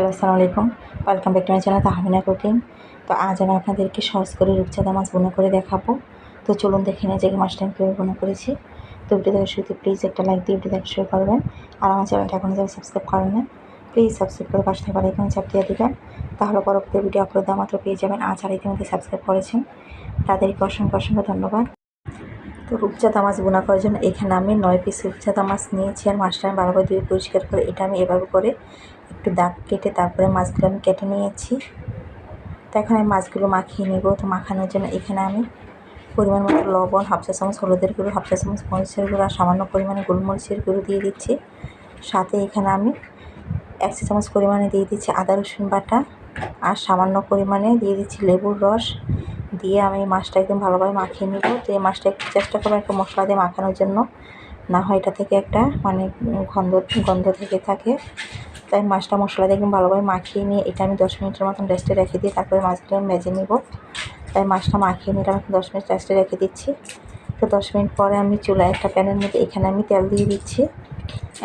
Hello, আসসালামু আলাইকুম। Welcome back to my channel Tahmina cooking তো আজ আমি আপনাদেরকে সহজ করে রূপচাঁদা মাছ বোনা করে দেখাবো। তো চলুন দেখে নিয়ে যে মাছটা আমি কীভাবে বোনা করেছি। তো ভিডিও দেখার শুরুতে প্লিজ একটা লাইক দিয়ে ভিডিও দেখা শুরু করবেন। আর আমার চ্যানেলটা এখনও যারা সাবস্ক্রাইব করেন না প্লিজ সাবস্ক্রাইব করে পাশে থাকা এখানে চাপ দিয়ে দেবেন। তাহলে পরবর্তী ভিডিও আপলোড দেওয়া মাত্র পেয়ে যাবেন। আজ আর ইতিমধ্যে সাবস্ক্রাইব করেছেন। তাদেরকে অসংখ্য অসংখ্য ধন্যবাদ। তো রূপচাঁদা মাছ বোনা করার জন্য এখানে আমি নয় পিস রূপচাঁদা মাছ নিয়েছি। আর মাছটা আমি ভালোভাবে ধুয়ে পরিষ্কার করে এটা আমি এভাবে করে একটু দাগ কেটে তারপরে মাছগুলো আমি কেটে নিয়েছি। তো এখন আমি মাছগুলো মাখিয়ে নেব। তো মাখানোর জন্য এখানে আমি পরিমাণ মতো লবণ, হাফ চা চামচ হলুদের গুঁড়ো, হাফ চা চামচ মরিচের গুঁড়ো আর সামান্য পরিমাণে গোলমরিচের গুঁড়ো দিয়ে দিচ্ছি। সাথে এখানে আমি এক চা চামচ পরিমাণে দিয়ে দিচ্ছি আদা, রসুন বাটা আর সামান্য পরিমাণে দিয়ে দিচ্ছি লেবুর রস। দিয়ে আমি মাছটা একদম ভালোভাবে মাখিয়ে নিব। তো এই মাছটা একটু চেষ্টা করব একটু মশলা দিয়ে মাখানোর জন্য। না হয় এটা থেকে একটা মানে গন্ধ গন্ধ থেকে থাকে। তাই মাছটা মশলা দিয়ে ভালোভাবে মাখিয়ে নিয়ে, এটা আমি দশ মিনিটের মতন রেস্টে রেখে দিই তারপরে মাছগুলো আমি ভেজে নিব। তাই মাছটা মাখিয়ে নিয়ে আমি দশ মিনিট রেস্টে রেখে দিচ্ছি। তো দশ মিনিট পরে আমি চুলায় একটা প্যানের মধ্যে, এখানে আমি তেল দিয়ে দিচ্ছি।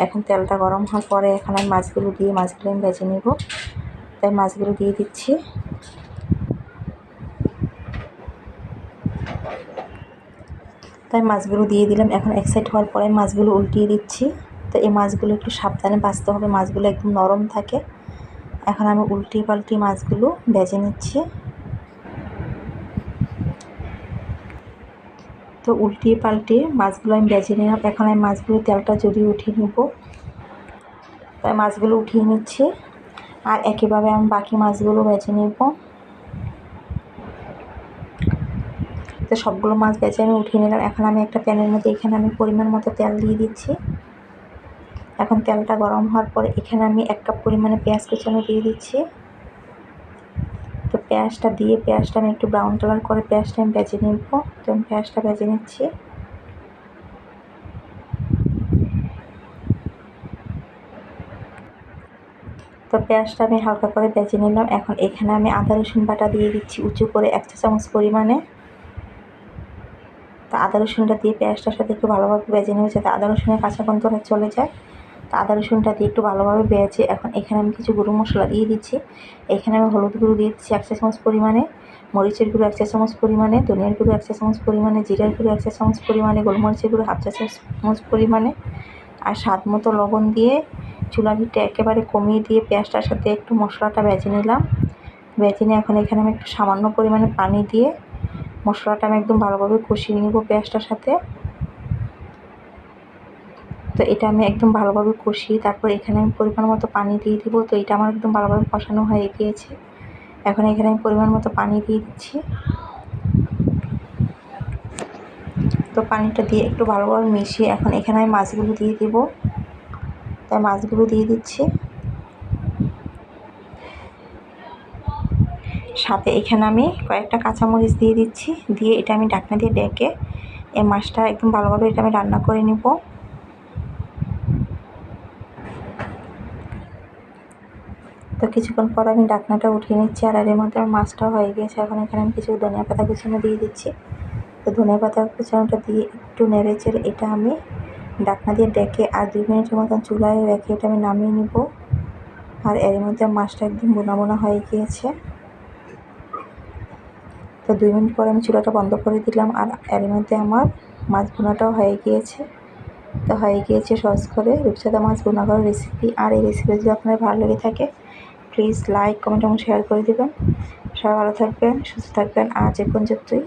এখন তেলটা গরম হওয়ার পরে এখানে আমি মাছগুলো দিয়ে, মাছগুলো আমি ভেজে নিব। তাই মাছগুলো দিয়ে দিচ্ছি। তাই মাছগুলো দিয়ে দিলাম। এখন এক সাইড হওয়ার পরে মাছগুলো উল্টিয়ে দিচ্ছি। তো এই মাছগুলো একটু সাবধানে বাঁচতে হবে, মাছগুলো একদম নরম থাকে। এখন আমি উল্টি পাল্টি মাছগুলো বেজে নিচ্ছি। তো উল্টিয়ে পাল্টে মাছগুলো আমি বেজে নিলাম। এখন আমি মাছগুলো তেলটা জড়িয়ে উঠিয়ে নিব। তাই মাছগুলো উঠিয়ে নিচ্ছি। আর একইভাবে আমি বাকি মাছগুলো বেজে নেব। তো সবগুলো মাছ বেজে আমি উঠিয়ে নিলাম। এখন আমি একটা প্যানের মধ্যে, এখানে আমি পরিমাণ মতো তেল দিয়ে দিচ্ছি। এখন তেলটা গরম হওয়ার পরে এখানে আমি এক কাপ পরিমাণে পেঁয়াজ কুচানো দিয়ে দিচ্ছি। তো পেঁয়াজটা দিয়ে পেঁয়াজটা আমি একটু ব্রাউন কালার করে পেঁয়াজটা আমি বেজে নেব। তো আমি পেঁয়াজটা বেজে নিচ্ছি। তো পেঁয়াজটা আমি হালকা করে বেজে নিলাম। এখন এখানে আমি আদা, রসুন বাটা দিয়ে দিচ্ছি উঁচু করে এক চা চামচ পরিমাণে। তো আদা, রসুনটা দিয়ে পেঁয়াজটার সাথে একটু ভালোভাবে বেজে নেবে যাতে আদা, রসুনের কাঁচা গন্ধটা চলে যায়। আদা, রসুনটা দিয়ে একটু ভালোভাবে বেজে এখন এখানে আমি কিছু গুঁড়ো মশলা দিয়ে দিচ্ছি। এখানে আমি হলুদ গুঁড়ো দিয়ে দিচ্ছি এক চা চামচ পরিমাণে, মরিচের গুঁড়ো এক চা চামচ পরিমাণে, ধনিয়ার গুঁড়ো এক চা চামচ পরিমাণে, জিরার গুঁড়ো এক চা চামচ পরিমাণে, গোলমরিচের গুঁড়ো হাফ চা চামচ পরিমাণে, আর স্বাদ মতো লবণ দিয়ে চুলার একেবারে কমিয়ে দিয়ে পেঁয়াজটার সাথে একটু মশলাটা বেজে নিলাম। বেজে নিয়ে এখন এখানে আমি একটু সামান্য পরিমাণে পানি দিয়ে মশলাটা আমি একদম ভালোভাবে কষিয়ে নেব পেঁয়াজটার সাথে। তো এটা আমি একদম ভালোভাবে কষিয়ে তারপর এখানে আমি পরিমাণ মতো পানি দিয়ে দিব। তো এটা আমার একদম ভালোভাবে কষানো হয়ে গিয়েছে। এখন এখানে আমি পরিমাণ মতো পানি দিয়ে দিচ্ছি। তো পানিটা দিয়ে একটু ভালোভাবে মিশিয়ে এখন এখানে আমি মাছগুলো দিয়ে দিব। তাই মাছগুলো দিয়ে দিচ্ছি। সাথে এখানে আমি কয়েকটা কাঁচামরিচ দিয়ে দিচ্ছি। দিয়ে এটা আমি ডাকনা দিয়ে ডেকে এই মাছটা একদম ভালোভাবে এটা আমি রান্না করে নেব। তো কিছুক্ষণ পর আমি ডাকনাটা উঠিয়ে নিচ্ছি, আর এর মধ্যে আমার মাছটা হয়ে গিয়েছে। এখন এখানে আমি কিছু ধনিয়া পাতা কুচানো দিয়ে দিচ্ছি। তো ধনিয়া পাতা কুচানোটা দিয়ে একটু নেড়ে চেড়ে এটা আমি ডাকনা দিয়ে ডেকে আর দুই মিনিটের মতন চুলায় রেখে এটা আমি নামিয়ে নিব। আর এর মধ্যে মাছটা একদম বোনা বোনা হয়ে গিয়েছে। তো দুই মিনিট পরে আমি চুলাটা বন্ধ করে দিলাম, আর এর মধ্যে আমার মাছ বোনাটাও হয়ে গিয়েছে। তো হয়ে গিয়েছে সহজ করে রূপচাঁদা মাছ বোনা করার রেসিপি আর এই রেসিপি যদি আপনার ভালো লেগে থাকে প্লিজ লাইক কমেন্ট এবং শেয়ার করে দেবেন। সবাই ভালো থাকবেন, সুস্থ থাকবেন। আজ এ পর্যন্তই।